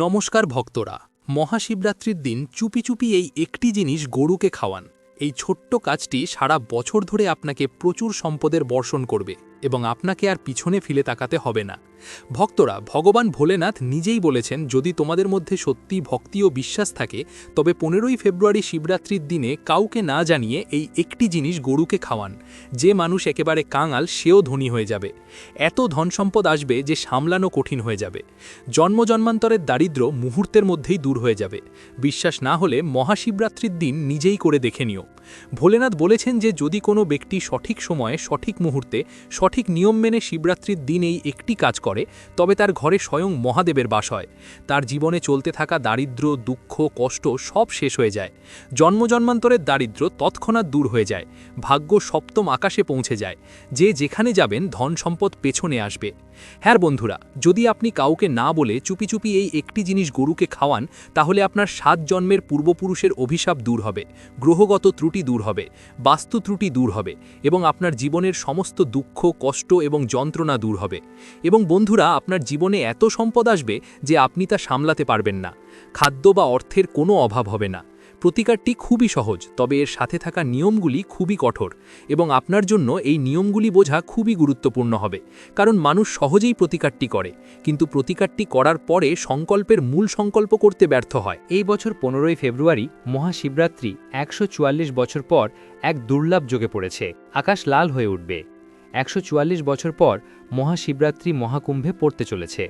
নমস্কার ভক্তরা, মহাশিবরাত্রির দিন চুপি চুপি এই একটি জিনিস গরুকে খাওয়ান। এই ছোট্ট কাজটি সারা বছর ধরে আপনাকে প্রচুর সম্পদের বর্ষণ করবে। এবং আপনাকে আর পিছনে ফিলে তাকাতে হবে না। ভক্তরা, ভগবান ভোলেনাথ নিজেই বলেছেন, যদি তোমাদের মধ্যে সত্যি ভক্তি ও বিশ্বাস থাকে, তবে পনেরোই ফেব্রুয়ারি শিবরাত্রির দিনে কাউকে না জানিয়ে এই একটি জিনিস গরুকে খাওয়ান। যে মানুষ একেবারে কাঙাল, সেও ধনী হয়ে যাবে। এত ধন সম্পদ আসবে যে সামলানো কঠিন হয়ে যাবে। জন্ম জন্মান্তরের দারিদ্র মুহূর্তের মধ্যেই দূর হয়ে যাবে। বিশ্বাস না হলে মহাশিবরাত্রির দিন নিজেই করে দেখে নিও। ভোলেনাথ বলেছেন যে যদি কোনো ব্যক্তি সঠিক সময়ে, সঠিক মুহূর্তে, সঠিক নিয়ম মেনে শিবরাত্রির দিন এই একটি কাজ করে, তবে তার ঘরে স্বয়ং মহাদেবের বাস হয়। তার জীবনে চলতে থাকা দারিদ্র, দুঃখ, কষ্ট সব শেষ হয়ে যায়। জন্ম জন্মান্তরের দারিদ্র তৎক্ষণাৎ দূর হয়ে যায়। ভাগ্য সপ্তম আকাশে পৌঁছে যায়। যে যেখানে যাবেন ধন সম্পদ পেছনে আসবে। হ্যাঁ বন্ধুরা, যদি আপনি কাউকে না বলে চুপি চুপি এই একটি জিনিস গরুকে খাওয়ান, তাহলে আপনার সাত জন্মের পূর্বপুরুষের অভিশাপ দূর হবে। গ্রহগত ত্রুটি দূর হবে, বাস্তু ত্রুটি দূর হবে এবং আপনার জীবনের সমস্ত দুঃখ, কষ্ট এবং যন্ত্রণা দূর হবে। এবং বন্ধুরা, আপনার জীবনে এত সম্পদ আসবে যে আপনি তা সামলাতে পারবেন না। খাদ্য বা অর্থের কোনো অভাব হবে না। প্রতিকারটি খুবই সহজ, তবে এর সাথে থাকা নিয়মগুলি খুবই কঠোর এবং আপনার জন্য এই নিয়মগুলি বোঝা খুবই গুরুত্বপূর্ণ হবে, কারণ মানুষ সহজেই প্রতিকারটি করে, কিন্তু প্রতিকারটি করার পরে সংকল্পের মূল সংকল্প করতে ব্যর্থ হয়। এই বছর পনেরোই ফেব্রুয়ারি মহাশিবরাত্রি একশো চুয়াল্লিশ বছর পর এক দুর্লভ যোগে পড়েছে, আকাশ লাল হয়ে উঠবে। একশো চুয়াল্লিশ বছর পর মহাশিবরাত্রি মহাকুম্ভে পড়তে চলেছে।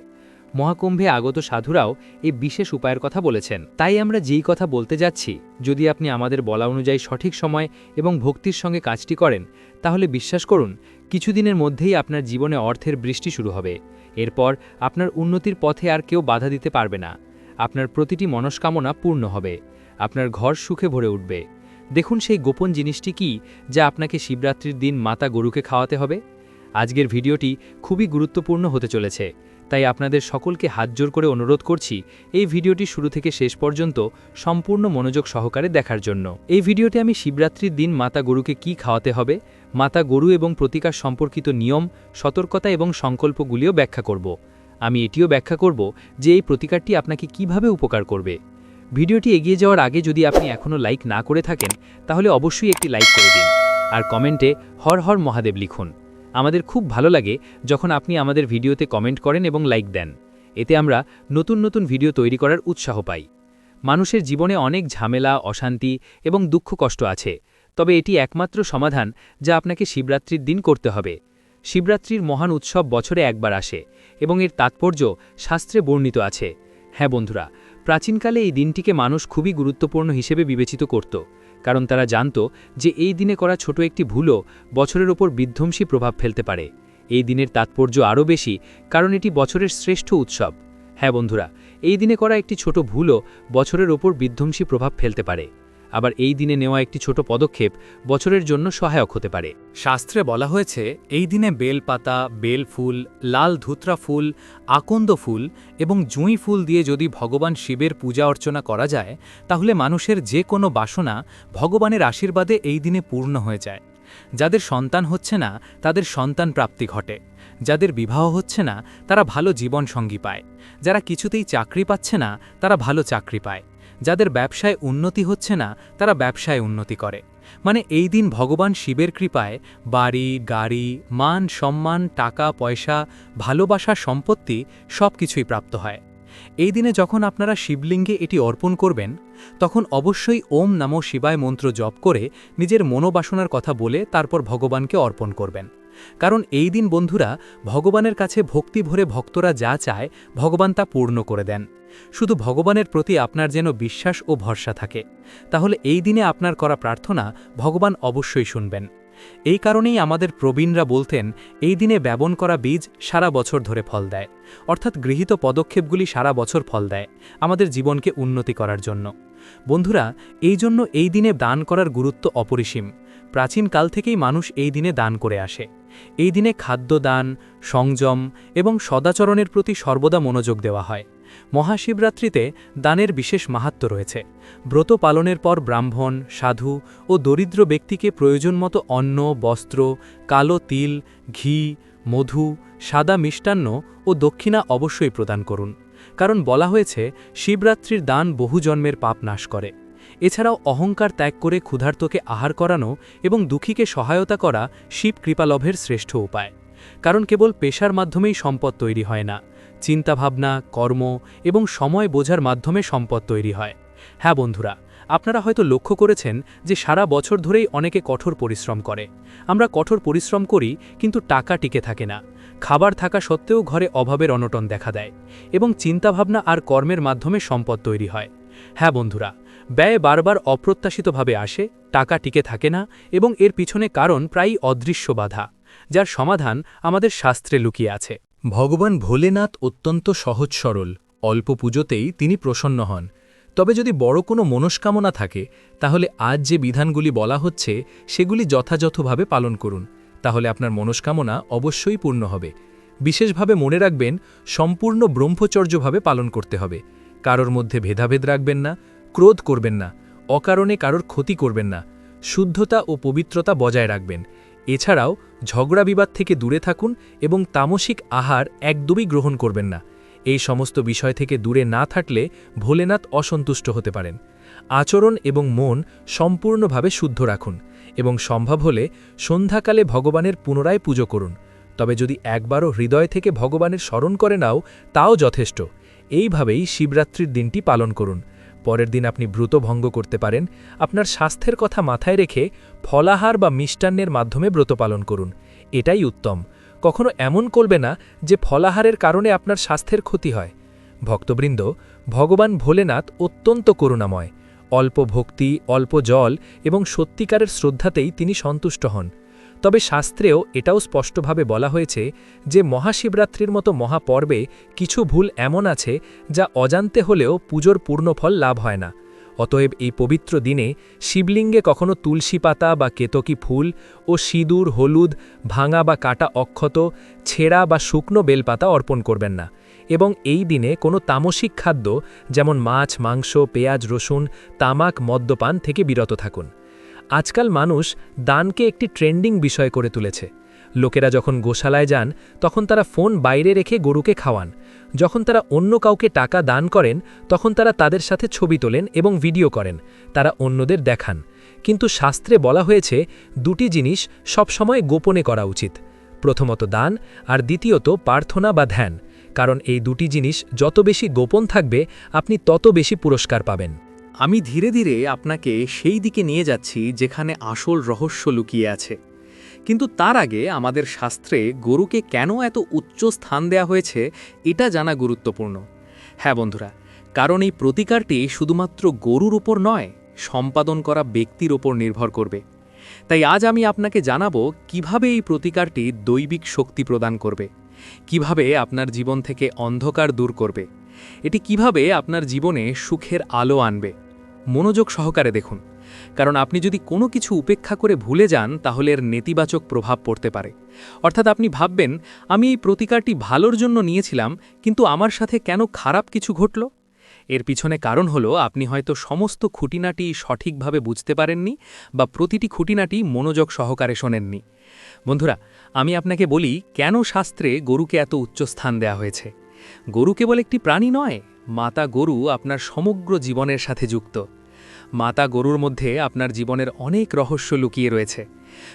মহাকুম্ভে আগত সাধুরাও এই বিশেষ উপায়ের কথা বলেছেন। তাই আমরা যেই কথা বলতে যাচ্ছি, যদি আপনি আমাদের বলা অনুযায়ী সঠিক সময় এবং ভক্তির সঙ্গে কাজটি করেন, তাহলে বিশ্বাস করুন, কিছুদিনের মধ্যেই আপনার জীবনে অর্থের বৃষ্টি শুরু হবে। এরপর আপনার উন্নতির পথে আর কেউ বাধা দিতে পারবে না। আপনার প্রতিটি মনস্কামনা পূর্ণ হবে। আপনার ঘর সুখে ভরে উঠবে। দেখুন সেই গোপন জিনিসটি কি যা আপনাকে শিবরাত্রির দিন মাতা গরুকে খাওয়াতে হবে। আজকের ভিডিওটি খুবই গুরুত্বপূর্ণ হতে চলেছে। তাই আপনাদের সকলকে হাতজোর করে অনুরোধ করছি, এই ভিডিওটি শুরু থেকে শেষ পর্যন্ত সম্পূর্ণ মনোযোগ সহকারে দেখার জন্য। এই ভিডিওতে আমি শিবরাত্রির দিন মাতা গরুকে কি খাওয়াতে হবে, মাতা গরু এবং প্রতিকার সম্পর্কিত নিয়ম, সতর্কতা এবং সংকল্পগুলিও ব্যাখ্যা করব। আমি এটিও ব্যাখ্যা করব যে এই প্রতিকারটি আপনাকে কীভাবে উপকার করবে। ভিডিওটি এগিয়ে যাওয়ার আগে যদি আপনি এখনও লাইক না করে থাকেন, তাহলে অবশ্যই একটি লাইক করে দিন। আর কমেন্টে হর হর মহাদেব লিখুন। আমাদের খুব ভালো লাগে যখন আপনি আমাদের ভিডিওতে কমেন্ট করেন এবং লাইক দেন। এতে আমরা নতুন নতুন ভিডিও তৈরি করার উৎসাহ পাই। মানুষের জীবনে অনেক ঝামেলা, অশান্তি এবং দুঃখ কষ্ট আছে। তবে এটি একমাত্র সমাধান যা আপনাকে শিবরাত্রির দিন করতে হবে। শিবরাত্রির মহান উৎসব বছরে একবার আসে এবং এর তাৎপর্য শাস্ত্রে বর্ণিত আছে। হ্যাঁ বন্ধুরা, প্রাচীনকালে এই দিনটিকে মানুষ খুবই গুরুত্বপূর্ণ হিসেবে বিবেচিত করত। কারণ তারা জানত যে এই দিনে করা ছোট একটি ভুলও বছরের ওপর বিধ্বংসী প্রভাব ফেলতে পারে। এই দিনের তাৎপর্য আরও বেশি কারণ এটি বছরের শ্রেষ্ঠ উৎসব। হ্যাঁ বন্ধুরা, এই দিনে করা একটি ছোট ভুলও বছরের ওপর বিধ্বংসী প্রভাব ফেলতে পারে। আবার এই দিনে নেওয়া একটি ছোট পদক্ষেপ বছরের জন্য সহায়ক হতে পারে। শাস্ত্রে বলা হয়েছে, এই দিনে বেলপাতা বেল ফুল, লাল ধুতরা ফুল, আকন্দ ফুল এবং জুঁই ফুল দিয়ে যদি ভগবান শিবের পূজা অর্চনা করা যায়, তাহলে মানুষের যে কোনো বাসনা ভগবানের আশীর্বাদে এই দিনে পূর্ণ হয়ে যায়। যাদের সন্তান হচ্ছে না, তাদের সন্তান প্রাপ্তি ঘটে। যাদের বিবাহ হচ্ছে না, তারা ভালো জীবনসঙ্গী পায়। যারা কিছুতেই চাকরি পাচ্ছে না, তারা ভালো চাকরি পায়। যাদের ব্যবসায় উন্নতি হচ্ছে না, তারা ব্যবসায় উন্নতি করে। মানে এই দিন ভগবান শিবের কৃপায় বাড়ি, গাড়ি, মান, সম্মান, টাকা, পয়সা, ভালোবাসা, সম্পত্তি সব কিছুই প্রাপ্ত হয়। এই দিনে যখন আপনারা শিবলিঙ্গে এটি অর্পণ করবেন, তখন অবশ্যই ওম নমো শিবায় মন্ত্র জপ করে নিজের মনোবাসনার কথা বলে তারপর ভগবানকে অর্পণ করবেন। কারণ এই দিন বন্ধুরা, ভগবানের কাছে ভক্তি ভরে ভক্তরা যা চায়, ভগবান তা পূর্ণ করে দেন। শুধু ভগবানের প্রতি আপনার যেন বিশ্বাস ও ভরসা থাকে। তাহলে এই দিনে আপনার করা প্রার্থনা ভগবান অবশ্যই শুনবেন। এই কারণেই আমাদের প্রবীণরা বলতেন, এই দিনে ব্যবন করা বীজ সারা বছর ধরে ফল দেয়। অর্থাৎ গৃহীত পদক্ষেপগুলি সারা বছর ফল দেয় আমাদের জীবনকে উন্নতি করার জন্য। বন্ধুরা, এই জন্য এই দিনে দান করার গুরুত্ব অপরিসীম। প্রাচীনকাল থেকেই মানুষ এই দিনে দান করে আসে। এই দিনে খাদ্য দান সংযম এবং সদাচরণের প্রতি সর্বদা মনোযোগ দেওয়া হয়। মহাশিবরাত্রিতে দানের বিশেষ মাহাত্ম রয়েছে। ব্রত পালনের পর ব্রাহ্মণ, সাধু ও দরিদ্র ব্যক্তিকে প্রয়োজন মতো অন্ন, বস্ত্র, কালো তিল, ঘি, মধু, সাদা মিষ্টান্ন ও দক্ষিণা অবশ্যই প্রদান করুন। কারণ বলা হয়েছে, শিবরাত্রির দান বহু জন্মের পাপ নাশ করে। এছাড়াও অহংকার ত্যাগ করে ক্ষুধার্তকে আহার করানো এবং দুঃখীকে সহায়তা করা শিব কৃপালভের শ্রেষ্ঠ উপায়। কারণ কেবল পেশার মাধ্যমেই সম্পদ তৈরি হয় না চিন্তাভাবনা, কর্ম এবং সময় বোঝার মাধ্যমে সম্পদ তৈরি হয়। হ্যাঁ বন্ধুরা, আপনারা হয়তো লক্ষ্য করেছেন যে সারা বছর ধরেই অনেকে কঠোর পরিশ্রম করে। আমরা কঠোর পরিশ্রম করি, কিন্তু টাকা টিকে থাকে না। খাবার থাকা সত্ত্বেও ঘরে অভাবের অনটন দেখা দেয় এবং চিন্তাভাবনা আর কর্মের মাধ্যমে সম্পদ তৈরি হয়। হ্যাঁ বন্ধুরা, ব্যয় বারবার অপ্রত্যাশিতভাবে আসে, টাকা টিকে থাকে না এবং এর পিছনে কারণ প্রায়ই অদৃশ্য বাধা, যার সমাধান আমাদের শাস্ত্রে লুকিয়ে আছে। ভগবান ভোলেনাথ অত্যন্ত সহজ সরল। অল্প পুজোতেই তিনি প্রসন্ন হন। তবে যদি বড় কোনো মনস্কামনা থাকে, তাহলে আজ যে বিধানগুলি বলা হচ্ছে, সেগুলি যথাযথভাবে পালন করুন। তাহলে আপনার মনস্কামনা অবশ্যই পূর্ণ হবে। বিশেষভাবে মনে রাখবেন, সম্পূর্ণ ব্রহ্মচর্যভাবে পালন করতে হবে। কারোর মধ্যে ভেদাভেদ রাখবেন না, ক্রোধ করবেন না, অকারণে কারোর ক্ষতি করবেন না। শুদ্ধতা ও পবিত্রতা বজায় রাখবেন। এছাড়াও, ঝগড়া বিবাদ থেকে দূরে থাকুন এবং তামসিক আহার একদমই গ্রহণ করবেন না। এই সমস্ত বিষয় থেকে দূরে না থাকলে ভোলেনাথ অসন্তুষ্ট হতে পারেন। আচরণ এবং মন সম্পূর্ণভাবে শুদ্ধ রাখুন এবং সম্ভব হলে সন্ধ্যাকালে ভগবানের পুনরায় পুজো করুন। তবে যদি একবারও হৃদয় থেকে ভগবানের স্মরণ করে নাও, তাও যথেষ্ট। এইভাবেই শিবরাত্রির দিনটি পালন করুন। পরের দিন আপনি ব্রত ভঙ্গ করতে পারেন, আপনার স্বাস্থ্যের কথা মাথায় রেখে ফলাহার বা মিষ্টান্নের মাধ্যমে ব্রত পালন করুন। এটাই উত্তম। কখনো এমন করবে না যে ফলাহারের কারণে আপনার স্বাস্থ্যের ক্ষতি হয়। ভক্তবৃন্দ, ভগবান ভোলেনাথ অত্যন্ত করুণাময়। অল্প ভক্তি, অল্প জল এবং সত্যিকারের শ্রদ্ধাতেই তিনি সন্তুষ্ট হন। তবে শাস্ত্রেও এটাও স্পষ্টভাবে বলা হয়েছে যে মহাশিবরাত্রির মতো মহাপর্বে কিছু ভুল এমন আছে যা অজান্তে হলেও পুজোর পূর্ণফল লাভ হয় না। অতএব এই পবিত্র দিনে শিবলিঙ্গে কখনো তুলসী পাতা বা কেতকী ফুল ও সিঁদুর, হলুদ, ভাঙা বা কাটা অক্ষত, ছেঁড়া বা শুকনো বেলপাতা অর্পণ করবেন না। এবং এই দিনে কোনো তামসিক খাদ্য, যেমন মাছ, মাংস, পেঁয়াজ, রসুন, তামাক, মদ্যপান থেকে বিরত থাকুন। আজকাল মানুষ দানকে একটি ট্রেন্ডিং বিষয় করে তুলেছে। লোকেরা যখন গোশালায় যান, তখন তারা ফোন বাইরে রেখে গরুকে খাওয়ান। যখন তারা অন্য কাউকে টাকা দান করেন, তখন তারা তাদের সাথে ছবি তোলেন এবং ভিডিও করেন। তারা অন্যদের দেখান। কিন্তু শাস্ত্রে বলা হয়েছে, দুটি জিনিস সবসময় গোপনে করা উচিত। প্রথমত দান, আর দ্বিতীয়ত প্রার্থনা বা ধ্যান। কারণ এই দুটি জিনিস যত বেশি গোপন থাকবে, আপনি তত বেশি পুরস্কার পাবেন। আমি ধীরে ধীরে আপনাকে সেই দিকে নিয়ে যাচ্ছি যেখানে আসল রহস্য লুকিয়ে আছে। কিন্তু তার আগে আমাদের শাস্ত্রে গরুকে কেন এত উচ্চ স্থান দেয়া হয়েছে, এটা জানা গুরুত্বপূর্ণ। হ্যাঁ বন্ধুরা, কারণ এই প্রতিকারটি শুধুমাত্র গরুর উপর নয়, সম্পাদন করা ব্যক্তির ওপর নির্ভর করবে। তাই আজ আমি আপনাকে জানাব কীভাবে এই প্রতিকারটি দৈবিক শক্তি প্রদান করবে, কীভাবে আপনার জীবন থেকে অন্ধকার দূর করবে, এটি কীভাবে আপনার জীবনে সুখের আলো আনবে। মনোযোগ সহকারে দেখুন। কারণ আপনি যদি কোনো কিছু উপেক্ষা করে ভুলে যান, তাহলে এর নেতিবাচক প্রভাব পড়তে পারে। অর্থাৎ আপনি ভাববেন, আমি এই প্রতিকারটি ভালোর জন্য নিয়েছিলাম, কিন্তু আমার সাথে কেন খারাপ কিছু ঘটল? এর পিছনে কারণ হলো, আপনি হয়তো সমস্ত খুঁটিনাটি সঠিকভাবে বুঝতে পারেননি বা প্রতিটি খুঁটিনাটি মনোযোগ সহকারে শোনেননি। বন্ধুরা, আমি আপনাকে বলি, কেন শাস্ত্রে গরুকে এত উচ্চ স্থান দেওয়া হয়েছে? গরু কেবল একটি প্রাণী নয় মাতা গরু আপনার সমগ্র জীবনের সাথে যুক্ত। মাতা গরুর মধ্যে আপনার জীবনের অনেক রহস্য লুকিয়ে রয়েছে।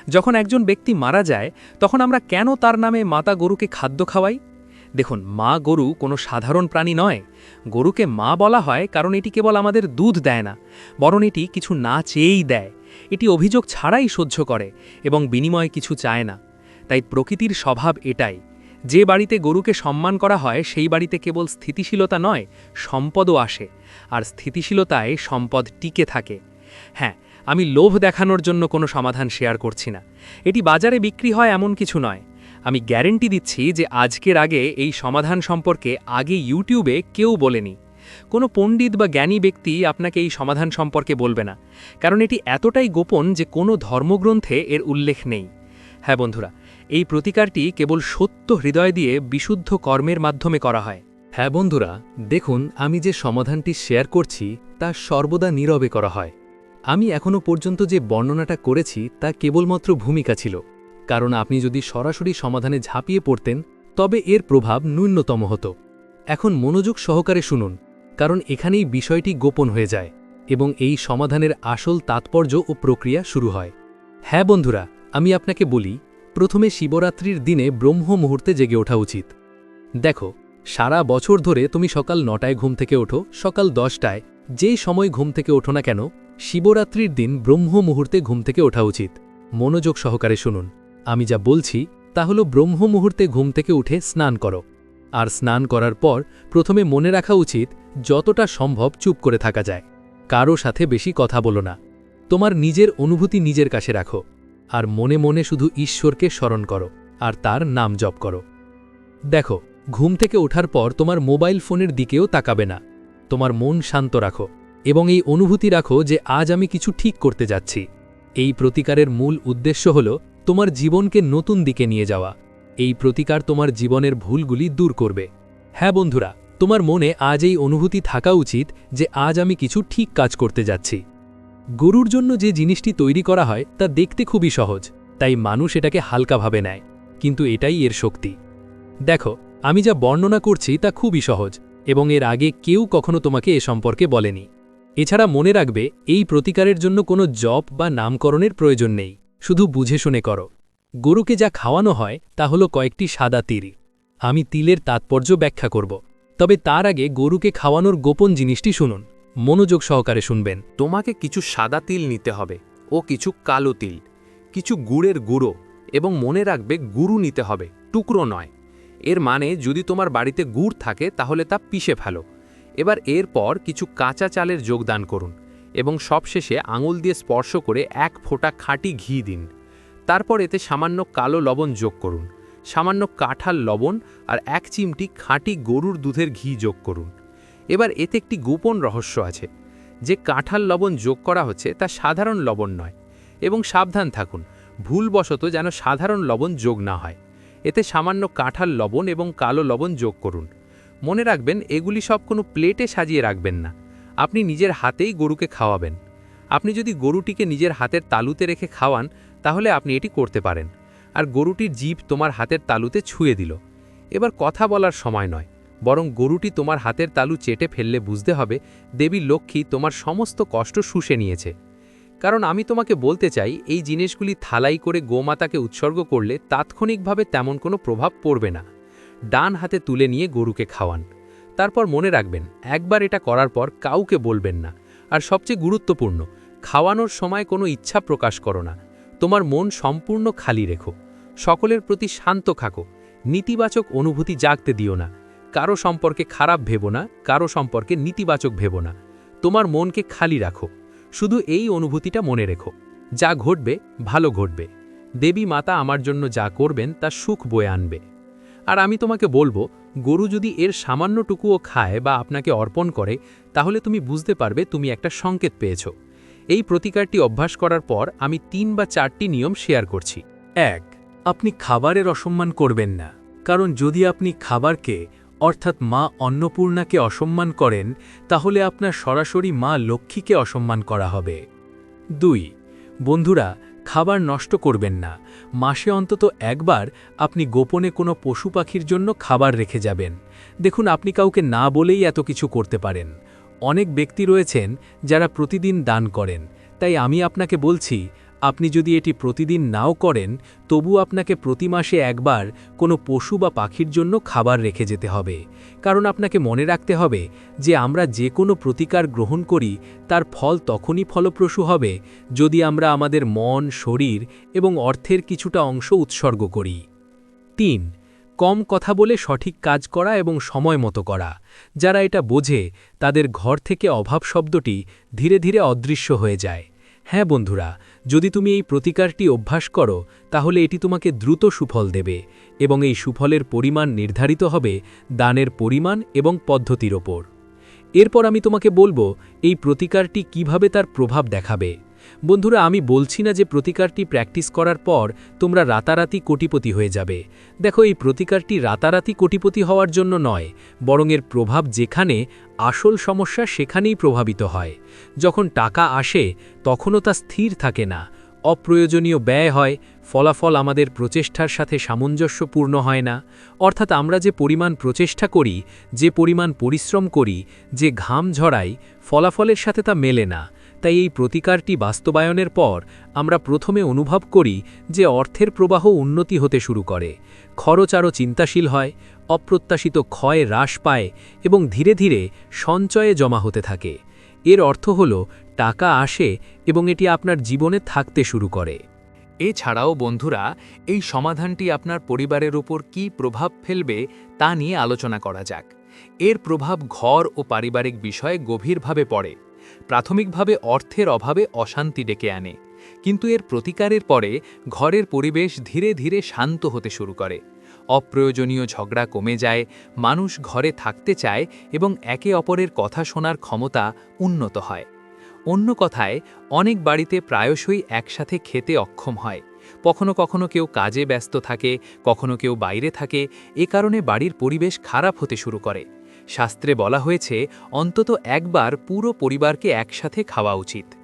যখন একজন ব্যক্তি মারা যায়, তখন আমরা কেন তার নামে মাতা গরুকে খাদ্য খাওয়াই? দেখুন, মা গরু কোনো সাধারণ প্রাণী নয়। গরুকে মা বলা হয় কারণ এটি কেবল আমাদের দুধ দেয় না, বরং এটি কিছু না চেয়েই দেয়। এটি অভিযোগ ছাড়াই সহ্য করে এবং বিনিময়ে কিছু চায় না। তাই প্রকৃতির স্বভাব এটাই। যে বাড়িতে গরুকে সম্মান করা হয়, সেই বাড়িতে কেবল স্থিতিশীলতা নয়, সম্পদও আসে। আর স্থিতিশীলতায় সম্পদ টিকে থাকে। হ্যাঁ আমি লোভ দেখানোর জন্য কোনো সমাধান শেয়ার করছি না। এটি বাজারে বিক্রি হয় এমন কিছু নয়। আমি গ্যারেন্টি দিচ্ছি যে আজকের আগে এই সমাধান সম্পর্কে আগে ইউটিউবে কেউ বলেনি। কোনো পণ্ডিত বা জ্ঞানী ব্যক্তি আপনাকে এই সমাধান সম্পর্কে বলবে না। কারণ এটি এতটাই গোপন যে কোনো ধর্মগ্রন্থে এর উল্লেখ নেই। হ্যাঁ বন্ধুরা এই প্রতিকারটি কেবল সত্য হৃদয় দিয়ে বিশুদ্ধ কর্মের মাধ্যমে করা হয়। হ্যাঁ বন্ধুরা, দেখুন আমি যে সমাধানটি শেয়ার করছি, তা সর্বদা নীরবে করা হয়। আমি এখনও পর্যন্ত যে বর্ণনাটা করেছি, তা কেবলমাত্র ভূমিকা ছিল। কারণ আপনি যদি সরাসরি সমাধানে ঝাঁপিয়ে পড়তেন, তবে এর প্রভাব ন্যূনতম হতো। এখন মনোযোগ সহকারে শুনুন, কারণ এখানেই বিষয়টি গোপন হয়ে যায় এবং এই সমাধানের আসল তাৎপর্য ও প্রক্রিয়া শুরু হয়। হ্যাঁ বন্ধুরা, আমি আপনাকে বলি প্রথমে শিবরাত্রির দিনে ব্রহ্ম মুহূর্তে জেগে ওঠা উচিত। দেখো, সারা বছর ধরে তুমি সকাল নটায় ঘুম থেকে ওঠো, সকাল দশটায়, যেই সময় ঘুম থেকে ওঠো না কেন, শিবরাত্রির দিন ব্রহ্ম মুহূর্তে ঘুম থেকে ওঠা উচিত। মনোযোগ সহকারে শুনুন। আমি যা বলছি, তা হল ব্রহ্ম মুহূর্তে ঘুম থেকে উঠে স্নান করো। আর স্নান করার পর প্রথমে মনে রাখা উচিত, যতটা সম্ভব চুপ করে থাকা যায়। কারও সাথে বেশি কথা বলো না। তোমার নিজের অনুভূতি নিজের কাছে রাখো। আর মনে মনে শুধু ঈশ্বরকে স্মরণ করো, আর তার নাম জপ করো। দেখো, ঘুম থেকে ওঠার পর তোমার মোবাইল ফোনের দিকেও তাকাবে না। তোমার মন শান্ত রাখো এবং এই অনুভূতি রাখো যে আজ আমি কিছু ঠিক করতে যাচ্ছি। এই প্রতিকারের মূল উদ্দেশ্য হল তোমার জীবনকে নতুন দিকে নিয়ে যাওয়া। এই প্রতিকার তোমার জীবনের ভুলগুলি দূর করবে। হ্যাঁ বন্ধুরা, তোমার মনে আজ এই অনুভূতি থাকা উচিত যে আজ আমি কিছু ঠিক কাজ করতে যাচ্ছি। গরুর জন্য যে জিনিসটি তৈরি করা হয়, তা দেখতে খুবই সহজ, তাই মানুষ এটাকে হালকাভাবে নেয়, কিন্তু এটাই এর শক্তি। দেখো, আমি যা বর্ণনা করছি তা খুবই সহজ, এবং এর আগে কেউ কখনো তোমাকে এ সম্পর্কে বলেনি। এছাড়া মনে রাখবে, এই প্রতিকারের জন্য কোনো জপ বা নামকরণের প্রয়োজন নেই, শুধু বুঝে শুনে করো। গরুকে যা খাওয়ানো হয়, তা হলো কয়েকটি সাদা তীর আমি তিলের তাৎপর্য ব্যাখ্যা করব। তবে তার আগে গরুকে খাওয়ানোর গোপন জিনিসটি শুনুন। মনোযোগ সহকারে শুনবেন। তোমাকে কিছু সাদা তিল নিতে হবে ও কিছু কালো তিল, কিছু গুড়ের গুঁড়ো এবং মনে রাখবে গুরু নিতে হবে, টুকরো নয়। এর মানে যদি তোমার বাড়িতে গুড় থাকে তাহলে তা পিষে ফেলো। এবার এরপর কিছু কাঁচা চালের যোগদান করুন এবং সবশেষে আঙুল দিয়ে স্পর্শ করে এক ফোঁটা খাঁটি ঘি দিন। তারপর এতে সামান্য কালো লবণ যোগ করুন, সামান্য কাঁঠাল লবণ আর এক চিমটি খাঁটি গরুর দুধের ঘি যোগ করুন। এবার এতে একটি গোপন রহস্য আছে। যে কাঁঠাল লবণ যোগ করা হচ্ছে তা সাধারণ লবণ নয় এবং সাবধান থাকুন, ভুলবশত যেন সাধারণ লবণ যোগ না হয়। এতে সামান্য কাঁঠাল লবণ এবং কালো লবণ যোগ করুন। মনে রাখবেন, এগুলি সব কোনো প্লেটে সাজিয়ে রাখবেন না। আপনি নিজের হাতেই গরুকে খাওয়াবেন। আপনি যদি গরুটিকে নিজের হাতের তালুতে রেখে খাওয়ান, তাহলে আপনি এটি করতে পারেন। আর গরুটির জীব তোমার হাতের তালুতে ছুঁয়ে দিল। এবার কথা বলার সময় নয়। বরং গরুটি তোমার হাতের তালু চেটে ফেললে বুঝতে হবে দেবী লক্ষ্মী তোমার সমস্ত কষ্ট শুষে নিয়েছে। কারণ আমি তোমাকে বলতে চাই, এই জিনিসগুলি থালাই করে গোমাতাকে উৎসর্গ করলে তাৎক্ষণিকভাবে তেমন কোনো প্রভাব পড়বে না। ডান হাতে তুলে নিয়ে গরুকে খাওয়ান। তারপর মনে রাখবেন, একবার এটা করার পর কাউকে বলবেন না। আর সবচেয়ে গুরুত্বপূর্ণ, খাওয়ানোর সময় কোনো ইচ্ছা প্রকাশ করো না। তোমার মন সম্পূর্ণ খালি রেখো। সকলের প্রতি শান্ত থাকো। নেতিবাচক অনুভূতি জাগতে দিও না। কারও সম্পর্কে খারাপ ভেবো না, কারও সম্পর্কে নেতিবাচক ভেবো না। তোমার মনকে খালি রাখো। শুধু এই অনুভূতিটা মনে রেখো। যা ঘটবে, ভালো ঘটবে। দেবী মাতা আমার জন্য যা করবেন, তা সুখ বয়ে আনবে। আর আমি তোমাকে বলব, গরু যদি এর সামান্যটুকুও খায় বা আপনাকে অর্পণ করে, তাহলে তুমি বুঝতে পারবে তুমি একটা সংকেত পেয়েছ। এই প্রতিকারটি অভ্যাস করার পর আমি তিন বা চারটি নিয়ম শেয়ার করছি। এক, আপনি খাবারের অসম্মান করবেন না। কারণ যদি আপনি খাবারকে অর্থাৎ মা অন্নপূর্ণাকে অসম্মান করেন, তাহলে আপনার সরাসরি মা লক্ষ্মীকে অসম্মান করা হবে। দুই, বন্ধুরা, খাবার নষ্ট করবেন না। মাসে অন্তত একবার আপনি গোপনে কোনো পশু পাখির জন্য খাবার রেখে যাবেন। দেখুন, আপনি কাউকে না বলেই এত কিছু করতে পারেন। অনেক ব্যক্তি রয়েছেন যারা প্রতিদিন দান করেন। তাই আমি আপনাকে বলছি আপনি যদি এটি প্রতিদিন নাও করেন, তবু আপনাকে প্রতি মাসে একবার কোনো পশু বা পাখির জন্য খাবার রেখে যেতে হবে। কারণ আপনাকে মনে রাখতে হবে যে আমরা যে কোনো প্রতিকার গ্রহণ করি, তার ফল তখনই ফলপ্রসূ হবে যদি আমরা আমাদের মন, শরীর এবং অর্থের কিছুটা অংশ উৎসর্গ করি। তিন, কম কথা বলে সঠিক কাজ করা এবং সময় মতো করা। যারা এটা বোঝে, তাদের ঘর থেকে অভাব শব্দটি ধীরে ধীরে অদৃশ্য হয়ে যায়। হ্যাঁ বন্ধুরা যদি তুমি এই প্রতিকারটি অভ্যাস করো, তাহলে এটি তোমাকে দ্রুত সুফল দেবে এবং এই সুফলের পরিমাণ নির্ধারিত হবে দানের পরিমাণ এবং পদ্ধতির ওপর। এরপর আমি তোমাকে বলব, এই প্রতিকারটি কীভাবে তার প্রভাব দেখাবে। বন্ধুরা, আমি বলছি না যে প্রতিকারটি প্র্যাকটিস করার পর তোমরা রাতারাতি কোটিপতি হয়ে যাবে। দেখো, এই প্রতিকারটি রাতারাতি কোটিপতি হওয়ার জন্য নয়, বরং এর প্রভাব যেখানে, আসল সমস্যা সেখানেই প্রভাবিত হয়। যখন টাকা আসে, তখনও তা স্থির থাকে না। অপ্রয়োজনীয় ব্যয় হয়, ফলাফল আমাদের প্রচেষ্টার সাথে সামঞ্জস্যপূর্ণ হয় না। অর্থাৎ আমরা যে পরিমাণ প্রচেষ্টা করি, যে পরিমাণ পরিশ্রম করি, যে ঘাম ঝরাই, ফলাফলের সাথে তা মেলে না। তাই এই প্রতিকারটি বাস্তবায়নের পর আমরা প্রথমে অনুভব করি যে অর্থের প্রবাহ উন্নতি হতে শুরু করে। খরচ আরও চিন্তাশীল হয়, অপ্রত্যাশিত ক্ষয় হ্রাস পায় এবং ধীরে ধীরে সঞ্চয়ে জমা হতে থাকে। এর অর্থ হল টাকা আসে এবং এটি আপনার জীবনে থাকতে শুরু করে। এছাড়াও বন্ধুরা, এই সমাধানটি আপনার পরিবারের উপর কী প্রভাব ফেলবে তা নিয়ে আলোচনা করা যাক। এর প্রভাব ঘর ও পারিবারিক বিষয়ে গভীরভাবে পড়ে। প্রাথমিকভাবে অর্থের অভাবে অশান্তি ডেকে আনে। কিন্তু এর প্রতিকারের পরে ঘরের পরিবেশ ধীরে ধীরে শান্ত হতে শুরু করে। অপ্রয়োজনীয় ঝগড়া কমে যায়, মানুষ ঘরে থাকতে চায় এবং একে অপরের কথা শোনার ক্ষমতা উন্নত হয়। অন্য কথায়, অনেক বাড়িতে প্রায়শই একসাথে খেতে অক্ষম হয়। কখনো কখনো কেউ কাজে ব্যস্ত থাকে, কখনো কেউ বাইরে থাকে, এ কারণে বাড়ির পরিবেশ খারাপ হতে শুরু করে। শাস্ত্রে বলা হয়েছে অন্তত একবার পুরো পরিবারকে একসাথে খাওয়া উচিত।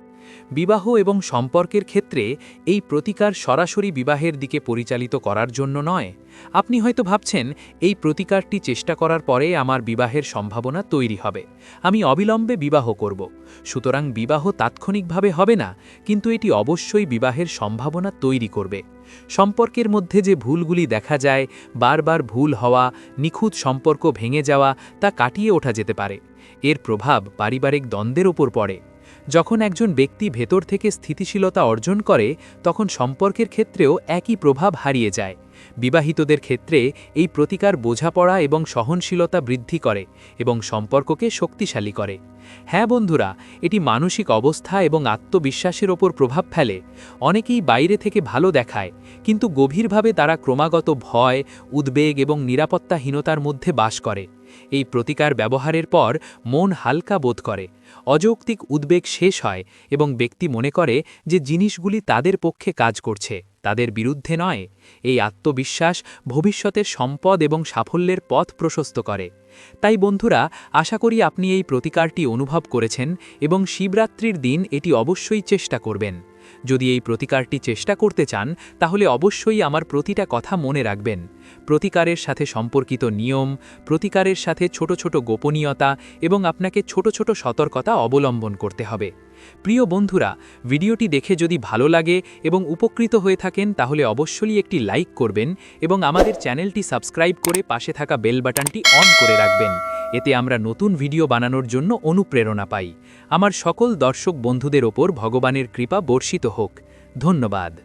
বিবাহ এবং সম্পর্কের ক্ষেত্রে এই প্রতিকার সরাসরি বিবাহের দিকে পরিচালিত করার জন্য নয়। আপনি হয়তো ভাবছেন, এই প্রতিকারটি চেষ্টা করার পরে আমার বিবাহের সম্ভাবনা তৈরি হবে। আমি অবিলম্বে বিবাহ করব। সুতরাং বিবাহ তাৎক্ষণিকভাবে হবে না, কিন্তু এটি অবশ্যই বিবাহের সম্ভাবনা তৈরি করবে। সম্পর্কের মধ্যে যে ভুলগুলি দেখা যায়, বারবার ভুল হওয়া, নিখুঁত সম্পর্ক ভেঙে যাওয়া, তা কাটিয়ে ওঠা যেতে পারে। এর প্রভাব পারিবারিক দ্বন্দ্বের ওপর পড়ে। যখন একজন ব্যক্তি ভেতর থেকে স্থিতিশীলতা অর্জন করে, তখন সম্পর্কের ক্ষেত্রেও একই প্রভাব হারিয়ে যায়। বিবাহিতদের ক্ষেত্রে এই প্রতিকার বোঝাপড়া এবং সহনশীলতা বৃদ্ধি করে এবং সম্পর্ককে শক্তিশালী করে। হ্যাঁ বন্ধুরা, এটি মানসিক অবস্থা এবং আত্মবিশ্বাসের ওপর প্রভাব ফেলে। অনেকেই বাইরে থেকে ভালো দেখায়, কিন্তু গভীরভাবে তারা ক্রমাগত ভয়, উদ্বেগ এবং নিরাপত্তাহীনতার মধ্যে বাস করে। এই প্রতিকার ব্যবহারের পর মন হালকা বোধ করে। অযৌক্তিক উদ্বেগ শেষ হয় এবং ব্যক্তি মনে করে যে জিনিসগুলি তাদের পক্ষে কাজ করছে, তাদের বিরুদ্ধে নয়। এই আত্মবিশ্বাস ভবিষ্যতের সম্পদ এবং সাফল্যের পথ প্রশস্ত করে। তাই বন্ধুরা, আশা করি আপনি এই প্রতিকারটি অনুভব করেছেন এবং শিবরাত্রির দিন এটি অবশ্যই চেষ্টা করবেন। যদি এই প্রতিকারটি চেষ্টা করতে চান, তাহলে অবশ্যই আমার প্রতিটা কথা মনে রাখবেন। প্রতিকারের সাথে সম্পর্কিত নিয়ম, প্রতিকারের সাথে ছোট ছোট গোপনীয়তা এবং আপনাকে ছোট ছোট সতর্কতা অবলম্বন করতে হবে। প্রিয় বন্ধুরা, ভিডিওটি দেখে যদি ভালো লাগে এবং উপকৃত হয়ে থাকেন, তাহলে অবশ্যই একটি লাইক করবেন এবং আমাদের চ্যানেলটি সাবস্ক্রাইব করে পাশে থাকা বেল বাটনটি অন করে রাখবেন। এতে আমরা নতুন ভিডিও বানানোর জন্য অনুপ্রেরণা পাই। আমার সকল দর্শক বন্ধুদের ওপর ভগবানের কৃপা বর্ষিত হোক। ধন্যবাদ।